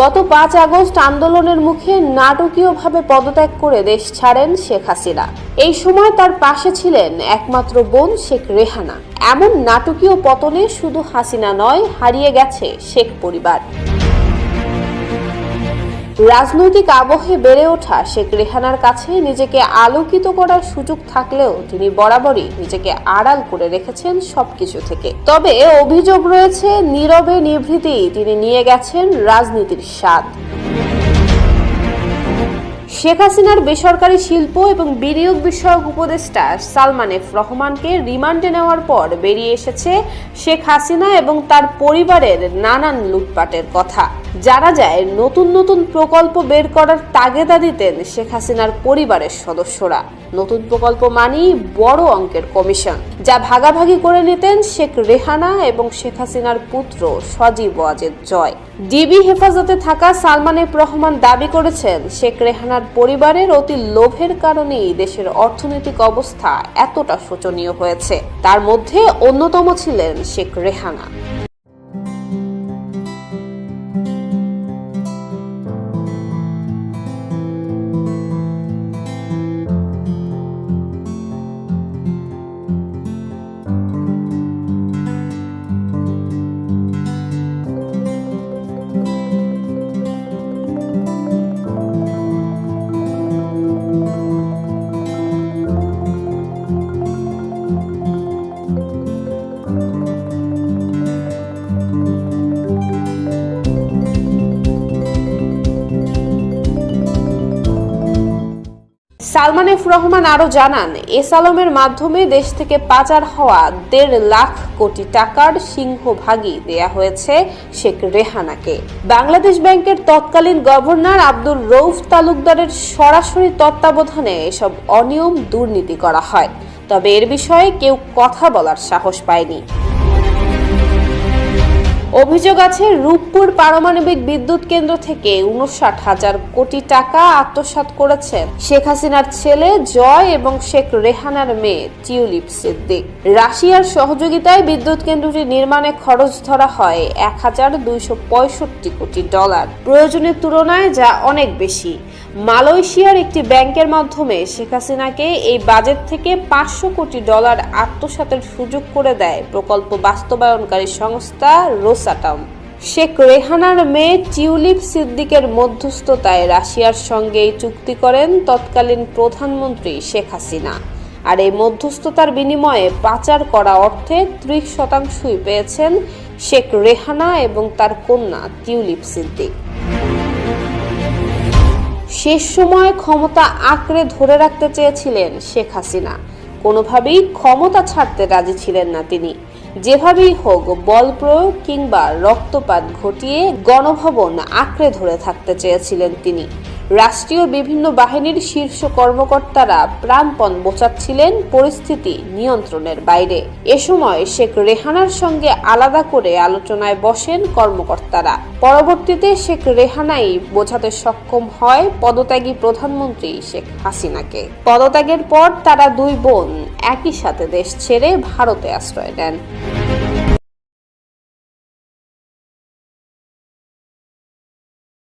গত পাঁচ আগস্ট আন্দোলনের মুখে নাটকীয়ভাবে পদত্যাগ করে দেশ ছাড়েন শেখ হাসিনা। এই সময় তার পাশে ছিলেন একমাত্র বোন শেখ রেহানা। এমন নাটকীয় পতনে শুধু হাসিনা নয়, হারিয়ে গেছে শেখ পরিবার। রাজনৈতিক আবহে বেড়ে ওঠা শেখ রেহানার কাছে নিজেকে আলোকিত করার সুযোগ থাকলেও তিনি বরাবরই নিজেকে আড়াল করে রেখেছেন সবকিছু থেকে। তবে অভিযোগ রয়েছে, নীরবে নিভৃতি তিনি নিয়ে গেছেন রাজনীতির স্বাদ। শেখ হাসিনার বেসরকারি শিল্প এবং বিনিয়োগ বিষয়ক উপদেষ্টা সালমান এফ রহমানকে রিমান্ডে নেওয়ার পর বেরিয়ে এসেছে শেখ হাসিনা এবং তার পরিবারের নানান লুটপাটের কথা। জানা যায় নতুন নতুন প্রকল্প বের করার তাগেদা দিতেন শেখ হাসিনার পরিবারের সদস্যরা। নতুন প্রকল্প মানেই বড় অঙ্কের কমিশন, যা ভাগাভাগি করে নিতেন শেখ রেহানা এবং শেখ হাসিনার পুত্র সজীব ওয়াজেদ জয়। ডিবি হেফাজতে থাকা সালমান এফ রহমান দাবি করেছেন, শেখ রেহানার পরিবারের অতি লোভের কারণেই দেশের অর্থনৈতিক অবস্থা এতটা শোচনীয় হয়েছে। তার মধ্যে অন্যতম ছিলেন শেখ রেহানা। সালমান এফ রহমান আরও জানান এস আলমের মাধ্যমে দেশ থেকে পাচার হওয়া দেড় লাখ কোটি টাকার সিংহভাগই দেয়া হয়েছে শেখ রেহানাকে। বাংলাদেশ ব্যাংকের তৎকালীন গভর্নর আব্দুর রৌফ তালুকদারের সরাসরি তত্ত্বাবধানে এসব অনিয়ম দুর্নীতি করা হয়। তবে এর বিষয়ে কেউ কথা বলার সাহস পায়নি। অভিযোগ আছে, রূপপুর পারমাণবিক বিদ্যুৎ কেন্দ্র থেকে উনষাট হাজার কোটি টাকা আত্মসাৎ করেছেন শেখ হাসিনার ছেলে জয় এবং শেখ রেহানার মেয়ে টিউলিপ সিদ্দিক। রাশিয়ার সহযোগিতায় বিদ্যুৎ কেন্দ্রটি নির্মাণে খরচ ধরা হয় এক হাজার দুইশো পঁয়ষট্টি কোটি ডলার। প্রয়োজনের তুলনায় যা অনেক বেশি। মালয়েশিয়ার একটি ব্যাংকের মাধ্যমে শেখ হাসিনাকে এই বাজেট থেকে পাঁচশো কোটি ডলার আত্মসাতের সুযোগ করে দেয় প্রকল্প বাস্তবায়নকারী সংস্থা রোসাটম শেখ রেহানার মেয়ে টিউলিপ সিদ্দিকের মধ্যস্থতায় রাশিয়ার সঙ্গে চুক্তি করেন তৎকালীন প্রধানমন্ত্রী শেখ হাসিনা। আর এই মধ্যস্থতার বিনিময়ে পাচার করা অর্থে ত্রিশ শতাংশই পেয়েছেন শেখ রেহানা এবং তার কন্যা টিউলিপ সিদ্দিক। শেষ সময় ক্ষমতা আঁকড়ে ধরে রাখতে চেয়েছিলেন শেখ হাসিনা। কোনোভাবেই ক্ষমতা ছাড়তে রাজি ছিলেন না তিনি। যেভাবেই হোক বল প্রয়োগ কিংবা রক্তপাত ঘটিয়ে গণভবন আঁকড়ে ধরে থাকতে চেয়েছিলেন তিনি। রাষ্ট্রীয় বিভিন্ন বাহিনীর শীর্ষ কর্মকর্তারা প্রাণপণ বোচাচ্ছিলেন পরিস্থিতি নিয়ন্ত্রণের বাইরে। এ সময় শেখ রেহানার সঙ্গে আলাদা করে আলোচনায় বসেন কর্মকর্তারা। পরবর্তীতে শেখ রেহানাই বোঝাতে সক্ষম হয় পদত্যাগী প্রধানমন্ত্রী শেখ হাসিনাকে। পদত্যাগের পর তারা দুই বোন একই সাথে দেশ ছেড়ে ভারতে আশ্রয় নেন।